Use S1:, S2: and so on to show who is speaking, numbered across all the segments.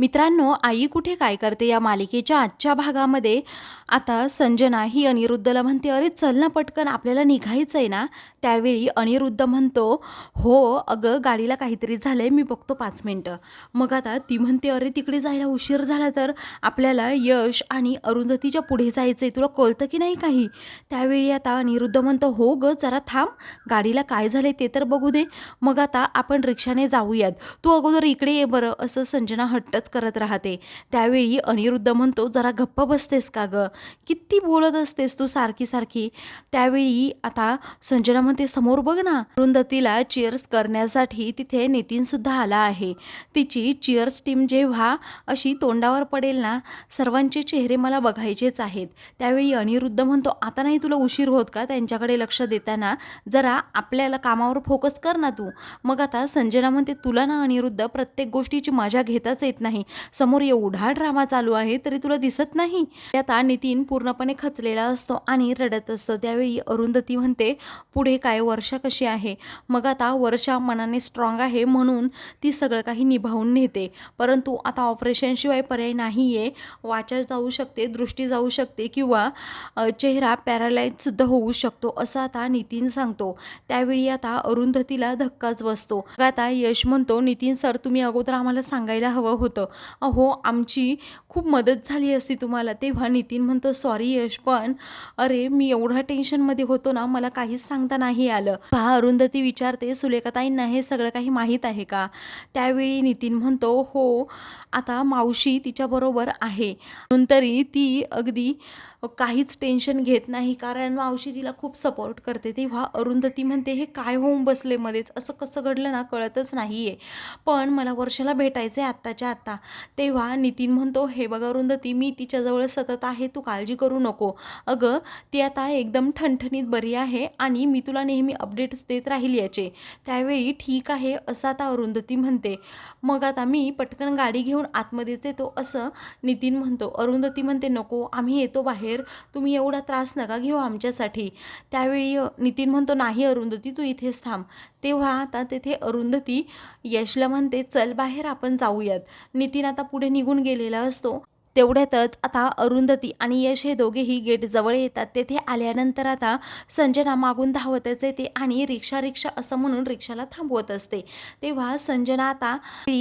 S1: मित्रांनो आई कुठे काय करते या मालिकेच्या आजच्या भागामध्ये? आता संजना ही अनिरुद्धला म्हणते अरे चल ना पटकन आपल्याला निघायचं आहे ना. त्यावेळी अनिरुद्ध म्हणतो हो अगं गाडीला काहीतरी झालं आहे मी बघतो पाच मिनटं. मग आता ती म्हणते अरे तिकडे जायला उशीर झाला तर आपल्याला यश आणि अरुंधतीच्या पुढे जायचं आहे तुला कळतं की नाही काही? त्यावेळी आता अनिरुद्ध म्हणतो हो ग जरा थांब गाडीला काय झालं ते तर बघू दे. मग आता आपण रिक्षाने जाऊयात. तू अगोदर इकडे ये बरं असं संजना हट्टच करत राहते. त्यावेळी अनिरुद्ध म्हणतो जरा गप्प बसतेस का ग? किती बोलत असतेस तू सारखी सारखी. त्यावेळी आता संजना म्हणते समोर बघ ना अरुंधतीला चिअर्स करण्यासाठी तिथे नितीन सुद्धा आला आहे. तिची चिअर्स टीम जेव्हा अशी तोंडावर पडेल ना सर्वांचे चेहरे मला बघायचेच आहेत. त्यावेळी अनिरुद्ध म्हणतो आता नाही तुला उशीर होत का त्यांच्याकडे लक्ष देताना? जरा आपल्याला कामावर फोकस कर ना तू. मग आता संजना म्हणते तुला ना अनिरुद्ध प्रत्येक गोष्टीची मजा घेताच येत नाही. समोर एवढा ड्रामा चालू आहे तरी तुला दिसत नाही. आता नितीन पूर्णपणे खचलेला असतो आणि रडत असतो. त्यावेळी अरुंधती म्हणते पुढे काय? वर्षा कशी आहे? मग आता वर्षा मनाने स्ट्रॉंग आहे म्हणून ती सगळं काही निभावून नेते. परंतु आता ऑपरेशनशिवाय पर्याय नाही आहे वाचा जाऊ शकते दृष्टी जाऊ शकते किंवा चेहरा पॅरालाइजसुद्धा होऊ शकतो असं आता नितीन सांगतो. त्यावेळी आता अरुंधतीला धक्काच बसतो. आता यश म्हणतो नितीन सर तुम्ही अगोदर आम्हाला सांगायला हवं होतं. अहो आमची खूप मदत झाली असती तुम्हाला. तेव्हा नितीन म्हणतो सॉरी यश पण अरे मी एवढा टेन्शनमध्ये होतो ना मला काहीच सांगता नाही आलं. पहा अरुंधती विचारते सुलेखाताईंना हे सगळं काही माहीत आहे का? त्यावेळी नितीन म्हणतो हो आता मावशी तिच्याबरोबर आहे. म्हणून तरी ती अगदी काहीच टेन्शन घेत नाही. कारण मावशी तिला खूप सपोर्ट करते. तेव्हा अरुंधती म्हणते हे काय होऊन बसले मध्येच? असं कसं घडलं ना? कळतच नाही आहे पण मला वर्षाला भेटायचं आहे आत्ताच्या आत्ता. तेव्हा नितीन म्हणतो हे बघ अरुंधती मी तिच्याजवळ सतत आहे. तू काळजी करू नको. अगं ती आता एकदम ठणठणीत बरी आहे आणि मी तुला नेहमी अपडेट्स देत राहील याचे. त्यावेळी ठीक आहे असं आता अरुंधती म्हणते. मग आता मी पटकन गाडी घेऊन आतमध्येच येतो असं नितीन म्हणतो. अरुंधती म्हणते नको आम्ही येतो बाहेर. तुम्ही एवढा त्रास नका घेऊ आमच्यासाठी. त्यावेळी नितीन म्हणतो नाही अरुंधती तू इथेच थांब. तेव्हा आता तेथे अरुंधती यशला म्हणते चल बाहेर आपण जाऊयात. नितीन आता पुढे निघून गेलेला असतो. तेवढ्यातच आता अरुंधती आणि यश हे दोघेही गेट जवळ येतात. तेथे आल्यानंतर आता संजना मागून धावतच येते आणि रिक्षा रिक्षा असं म्हणून रिक्षाला थांबवत असते. तेव्हा संजना आता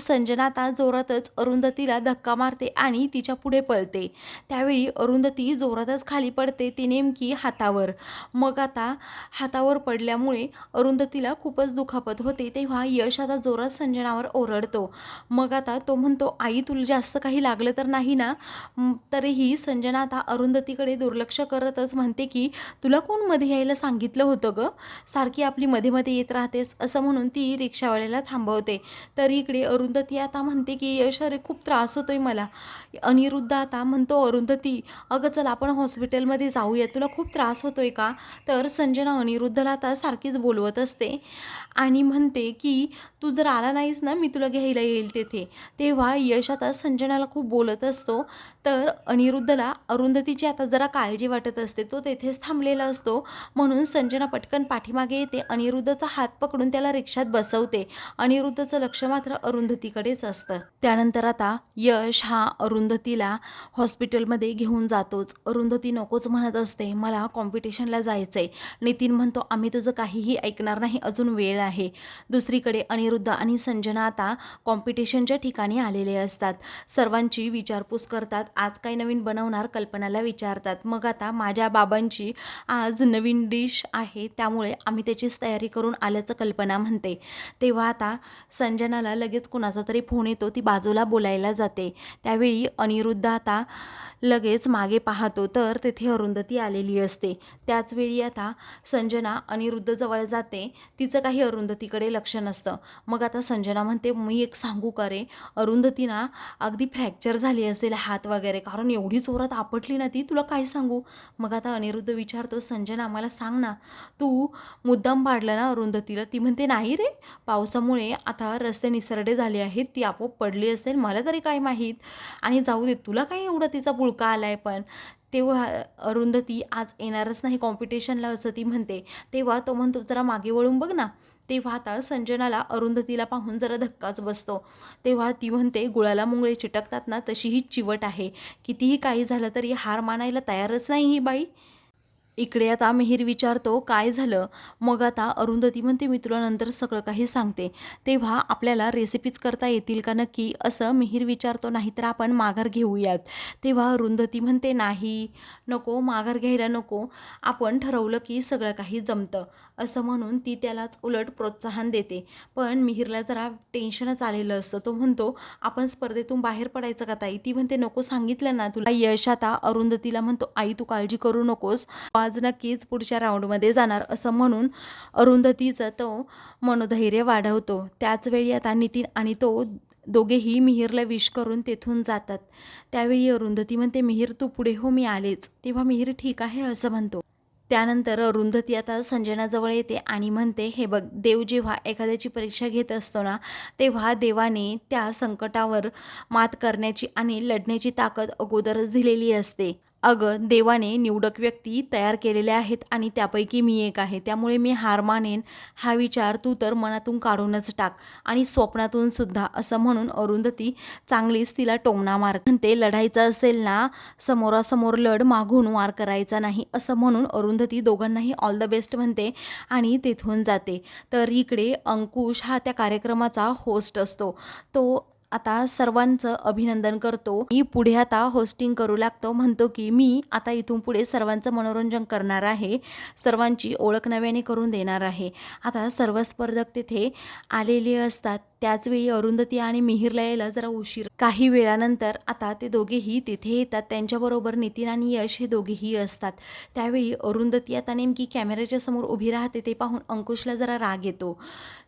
S1: संजना आता जोरातच अरुंधतीला धक्का मारते आणि तिच्या पुढे पळते. त्यावेळी अरुंधती जोरातच खाली पडते ती नेमकी हातावर. मग आता हातावर पडल्यामुळे अरुंधतीला खूपच दुखापत होते. तेव्हा यश आता जोरात संजनावर ओरडतो. मग आता तो म्हणतो आई तुला जास्त काही लागलं तर नाही ना? म, तरीही संजना आता अरुंधतीकडे दुर्लक्ष करतच म्हणते की तुला कोणमध्ये यायला सांगितलं होतं ग? सारखी आपली मध्ये मध्ये येत राहतेस असं म्हणून ती रिक्षावाल्याला थांबवते. तर इकडे अरुंधती आता म्हणते की यश अरे खूप त्रास होतोय मला. अनिरुद्ध आता म्हणतो अरुंधती अगं चल आपण हॉस्पिटलमध्ये जाऊया. तुला खूप त्रास होतोय का? तर संजना अनिरुद्धला आता सारखीच बोलवत असते आणि म्हणते की तू जर आला नाहीस ना मी तुला घ्यायला येईल तेथे. तेव्हा यश आता संजनाला खूप बोलत असतो तर अनिरुद्धला अरुंधतीची आता जरा काळजी वाटत असते. तो तेथेच थांबलेला असतो. म्हणून संजना पटकन पाठीमागे येते. अनिरुद्धचा हात पकडून त्याला रिक्षात बसवते. अनिरुद्धचं लक्ष मात्र अरुंधतीकडेच असतं. त्यानंतर आता यश हा अरुंधतीला हॉस्पिटलमध्ये घेऊन जातोच. अरुंधती नकोच म्हणत असते. मला कॉम्पिटिशनला जायचं आहे नितीन म्हणतो आम्ही तुझं काहीही ऐकणार नाही. अजून वेळ आहे. दुसरीकडे अनिरुद्ध आणि संजना आता कॉम्पिटिशनच्या ठिकाणी आलेले असतात. सर्वांची विचारपूस करतात आज काय नवीन बनवणार कल्पनाला विचारतात. मग आता माझ्या बाबांची आज नवीन डिश आहे त्यामुळे आम्ही त्याचीच तयारी करून आल्याचं कल्पना म्हणते. तेव्हा आता संजनाला लगेच कुणाचा तरी फोन येतो ती बाजूला बोलायला जाते. त्यावेळी अनिरुद्ध आता लगेच मागे पाहतो तर तेथे अरुंधती आलेली असते. त्याचवेळी आता संजना अनिरुद्ध जवळ जाते. तिचं काही अरुंधतीकडे लक्ष नसतं. मग आता संजना म्हणते मी एक सांगू का रे? अरुंधती ना अगदी फ्रॅक्चर झाली असेल हात वगैरे. कारण एवढी जोरात आपटली ना ती तुला काय सांगू? मग आता अनिरुद्ध विचारतो संजना मला सांग ना तू मुद्दाम पाडलं ना अरुंधतीला? ती म्हणते नाही रे. पावसामुळे आता रस्ते निसरडे झाले आहेत. ती आपोआप पडली असेल. मला तरी काय माहीत? आणि जाऊ दे तुला काय एवढं तिचा बुळका आलाय पण तेव्हा अरुंधती आज येणारच नाही कॉम्पिटिशनला असं ती म्हणते. तेव्हा तो म्हणतो जरा मागे वळून बघ ना. तेव्हा आता संजनाला अरुंधतीला पाहून जरा धक्काच बसतो. तेव्हा ती म्हणते गुळाला मुंगळे चिटकतात ना तशी ही चिवट आहे. कितीही काही झालं तरी हार मानायला तयारच नाही ही बाई. इकडे आता मिहीर विचारतो काय झालं? मग आता अरुंधती म्हणते मी तुला नंतर सगळं काही सांगते. तेव्हा आपल्याला रेसिपीज करता येतील का नक्की असं मिहीर विचारतो नाहीतर आपण माघार घेऊयात. तेव्हा अरुंधती म्हणते नाही नको माघार घ्यायला नको. आपण ठरवलं की सगळं काही जमतं. असं म्हणून ती त्यालाच उलट प्रोत्साहन देते. पण मिहीरला जरा टेन्शनच आलेलं असतं. तो म्हणतो आपण स्पर्धेतून बाहेर पडायचं का ताई ती म्हणते नको सांगितलं ना तुला. यश आता अरुंधतीला म्हणतो आई तू काळजी करू नकोस. आज नक्कीच पुढच्या राऊंडमध्ये जाणार. असं म्हणून अरुंधतीचं तो मनोधैर्य वाढवतो. त्याचवेळी आता नितीन आणि तो दोघेही मिहीरला विश करून तेथून जातात. त्यावेळी अरुंधती म्हणते मिहीर तू पुढे हो मी आलेच. तेव्हा मिहीर ठीक आहे असं म्हणतो. त्यानंतर अरुंधती आता संजनाजवळ येते आणि म्हणते हे बघ देव जेव्हा एखाद्याची परीक्षा घेत असतो ना तेव्हा देवाने त्या संकटावर मात करण्याची आणि लढण्याची ताकद अगोदरच दिलेली असते. अगं देवाने निवडक व्यक्ती तयार केलेल्या आहेत आणि त्यापैकी मी एक आहे. त्यामुळे मी हार मानेन हा विचार तू तर मनातून काढूनच टाक आणि स्वप्नातून सुद्धा असं म्हणून अरुंधती चांगलीच तिला टोमणा मार म्हणते लढायचं असेल ना समोरासमोर लढ मागून वार करायचा नाही असं म्हणून अरुंधती दोघांनाही ऑल द बेस्ट म्हणते आणि तेथून जाते. तर इकडे अंकुश हा त्या कार्यक्रमाचा होस्ट असतो. तो आता सर्वांचं अभिनंदन करतो. मी पुढे आता होस्टिंग करू लागतो. म्हणतो की मी आता इथून पुढे सर्वांचं मनोरंजन करणार आहे. सर्वांची ओळख नव्याने करून देणार आहे. आता सर्व स्पर्धक तिथे आलेले असतात. त्याचवेळी अरुंधती आणि मिहिरला यायला जरा उशीर. काही वेळानंतर आता ते दोघेही तिथे येतात. त्यांच्याबरोबर नितीन आणि यश हे दोघेही असतात. त्यावेळी अरुंधती आता नेमकी कॅमेऱ्याच्या समोर उभी राहते. ते पाहून अंकुशला जरा राग येतो.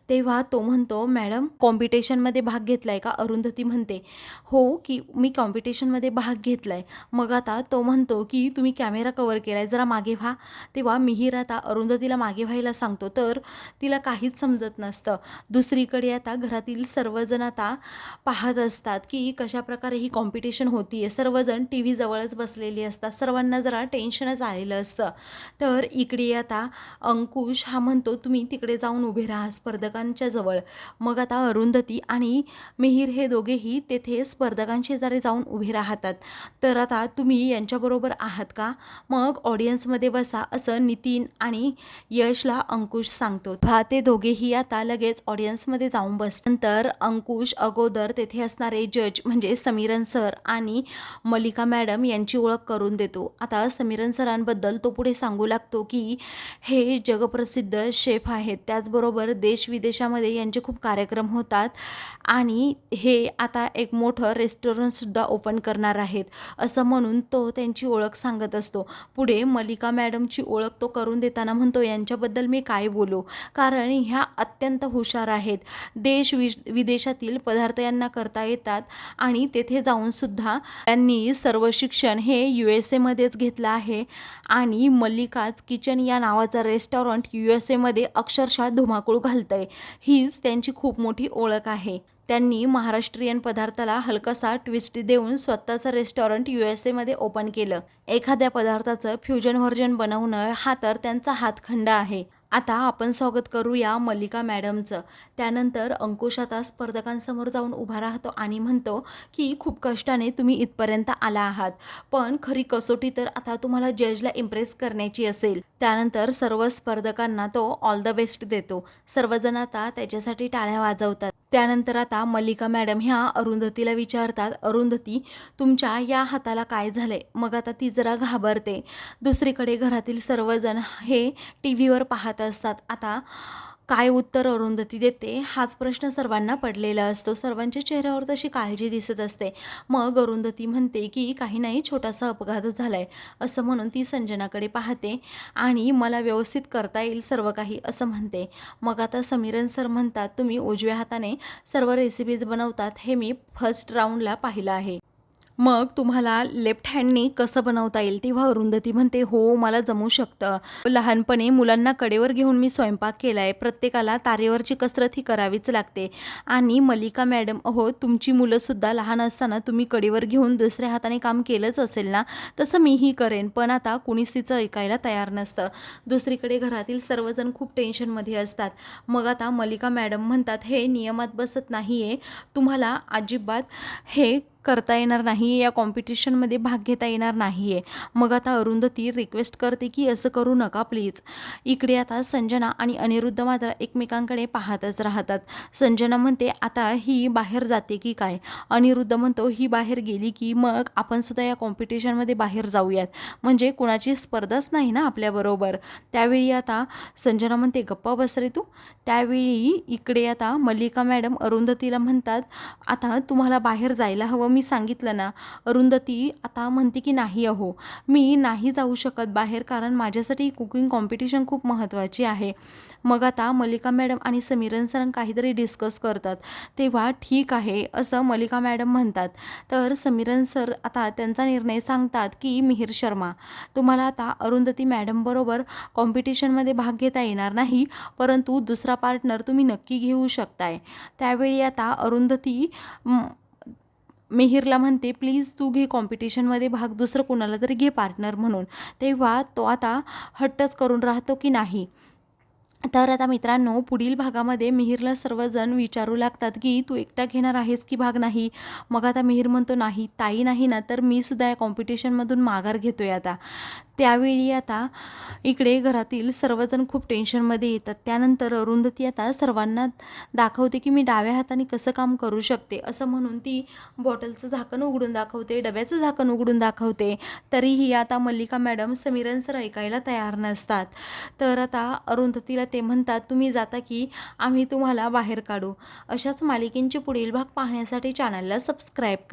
S1: तेव्हा तो म्हणतो मॅडम कॉम्पिटिशनमध्ये भाग घेतलाय का? अरुंधती म्हणते हो की मी कॉम्पिटिशनमध्ये भाग घेतलाय. मग आता तो म्हणतो की तुम्ही कॅमेरा कवर केलाय जरा मागे व्हा. तेव्हा मिहीर आता अरुंधतीला मागे व्हायला सांगतो तर तिला काहीच समजत नसतं. दुसरीकडे आता घरातील सर्वजण आता पाहत असतात की कशा प्रकारे ही कॉम्पिटिशन होती आहे सर्वजण टी व्ही जवळच बसलेली असतात. सर्वांना जरा टेन्शनच आलेलं असतं. तर इकडे आता अंकुश हा म्हणतो तुम्ही तिकडे जाऊन उभे राहा स्पर्धक स्पर्धकांच्या जवळ. मग आता अरुंधती आणि मिहीर हे दोघेही तेथे स्पर्धकांशेजारी जाऊन उभे राहतात. तर आता तुम्ही यांच्याबरोबर आहात का? मग ऑडियन्समध्ये बसा असं नितीन आणि यशला अंकुश सांगतो. हा ते दोघेही आता लगेच ऑडियन्समध्ये जाऊन बस नंतर अंकुश अगोदर तेथे असणारे जज म्हणजे समीरन सर आणि मलिका मॅडम यांची ओळख करून देतो. आता समीरन सरांबद्दल तो पुढे सांगू लागतो की हे जगप्रसिद्ध शेफ आहेत. त्याचबरोबर देश विदेशामध्ये यांचे खूप कार्यक्रम होतात. आणि हे आता एक मोठं रेस्टॉरंटसुद्धा ओपन करणार आहेत असं म्हणून तो त्यांची ओळख सांगत असतो. पुढे मलिका मॅडमची ओळख तो करून देताना म्हणतो यांच्याबद्दल मी काय बोलू? कारण ह्या अत्यंत हुशार आहेत. देश वि विदेशातील पदार्थ यांना करता येतात आणि तेथे जाऊनसुद्धा त्यांनी सर्व शिक्षण हे यू एस एमध्येच घेतलं आहे. आणि मल्लिकाज किचन या नावाचा रेस्टॉरंट यू एस एमध्ये अक्षरशः धुमाकूळ घालतंय. हीच त्यांची खूप मोठी ओळख आहे. त्यांनी महाराष्ट्रीयन पदार्थाला हलकासा ट्विस्ट देऊन स्वतःचं रेस्टॉरंट यू एस एमध्ये ओपन केलं. एखाद्या पदार्थाचं फ्युजन व्हर्जन बनवणं हा तर त्यांचा हातखंड आहे. आता आपण स्वागत करूया मल्लिका मॅडमचं. त्यानंतर अंकुश आता स्पर्धकांसमोर जाऊन उभा राहतो आणि म्हणतो की खूप कष्टाने तुम्ही इथपर्यंत आला आहात. पण खरी कसोटी तर आता तुम्हाला जजला इम्प्रेस करण्याची असेल. त्यानंतर सर्व स्पर्धकांना तो ऑल द बेस्ट देतो. सर्वजण आता त्याच्यासाठी टाळ्या वाजवतात. त्यानंतर आता मल्लिका मॅडम ह्या अरुंधतीला विचारतात अरुंधती तुमच्या या हाताला काय झालंय? मग आता ती जरा घाबरते. दुसरीकडे घरातील सर्वजण हे टी व्हीवर पाहत असतात. आता काय उत्तर अरुंधती देते हाच प्रश्न सर्वांना पडलेला असतो. सर्वांच्या चेहऱ्यावर तशी काळजी दिसत असते. मग अरुंधती म्हणते की काही नाही छोटासा अपघात झालाय असं म्हणून ती संजनाकडे पाहते आणि मला व्यवस्थित करता येईल सर्व काही असं म्हणते. मग आता समीरन सर म्हणतात तुम्ही उजव्या हाताने सर्व रेसिपीज बनवतात हे मी फर्स्ट राऊंडला पाहिलं आहे. मग तुम्हाला लेफ्ट हँडनी कसं बनवता येईल? तेव्हा अरुंधती म्हणते हो मला जमू शकतं. लहानपणी मुलांना कडेवर घेऊन मी स्वयंपाक केला आहे प्रत्येकाला तारेवरची कसरत ही करावीच लागते. आणि मलिका मॅडम अहो तुमची मुलंसुद्धा लहान असताना तुम्ही कडेवर घेऊन दुसऱ्या हाताने काम केलंच असेल ना? तसं मीही करेन. पण आता कुणीच तिचं ऐकायला तयार नसतं. दुसरीकडे घरातील सर्वजण खूप टेन्शनमध्ये असतात. मग आता मलिका मॅडम म्हणतात हे नियमात बसत नाही आहे तुम्हाला अजिबात हे करता येणार नाही या कॉम्पिटिशनमध्ये भाग घेता येणार नाही आहे मग आता अरुंधती रिक्वेस्ट करते की असं करू नका प्लीज इकडे आता संजना आणि अनिरुद्ध मात्र एकमेकांकडे पाहतच राहतात. संजना म्हणते आता ही बाहेर जाते की काय? अनिरुद्ध म्हणतो ही बाहेर गेली की मग आपण सुद्धा या कॉम्पिटिशनमध्ये बाहेर जाऊयात. म्हणजे कुणाची स्पर्धाच नाही ना आपल्याबरोबर त्यावेळी आता संजना म्हणते गप्पा बसरे तू. त्यावेळी इकडे आता मल्लिका मॅडम अरुंधतीला म्हणतात आता तुम्हाला बाहेर जायला हवं मी सांगितलं ना अरुंधती आता म्हणते की नाही अहो. मी नाही जाऊ शकत बाहेर कारण माझ्यासाठी कुकिंग कॉम्पिटिशन खूप महत्त्वाची आहे. मग आता मल्लिका मॅडम आणि समीरन सर काहीतरी डिस्कस करतात. तेव्हा ठीक आहे असं मल्लिका मॅडम म्हणतात. तर समीरन सर आता त्यांचा निर्णय सांगतात की मिहिर शर्मा तुम्हाला आता अरुंधती मॅडमबरोबर कॉम्पिटिशनमध्ये भाग घेता येणार नाही परंतु दुसरा पार्टनर तुम्ही नक्की घेऊ शकताय. त्यावेळी आता अरुंधती मिहिरला म्हणते प्लीज तू घे कॉम्पिटिशनमध्ये भाग दुसरं कोणाला तरी घे पार्टनर म्हणून. तेव्हा तो आता हट्टच करून राहतो की नाही. तर आता मित्रांनो पुढील भागामध्ये मिहिरला सर्वजण विचारू लागतात की तू एकटा घेणार आहेस की भाग नाही? मग आता मिहिर म्हणतो नाही ताई नाही ना तर मी सुद्धा या कॉम्पिटिशनमधून माघार घेतोय आता. त्यावेळी आता इकडे घरातील सर्वजण खूप टेन्शनमध्ये येतात. त्यानंतर अरुंधती आता सर्वांना दाखवते की मी डाव्या हाताने कसं काम करू शकते. असं म्हणून ती बॉटलचं झाकण उघडून दाखवते डब्याचं झाकण उघडून दाखवते. तरीही आता मल्लिका मॅडम समीरन सर ऐकायला तयार नसतात. तर आता अरुंधतीला ते म्हणतात तुम्ही जाता की आम्ही तुम्हाला बाहेर काढू. अशाच मालिकेंचे पुढील भाग पाहण्यासाठी चॅनलला सबस्क्राईब करा.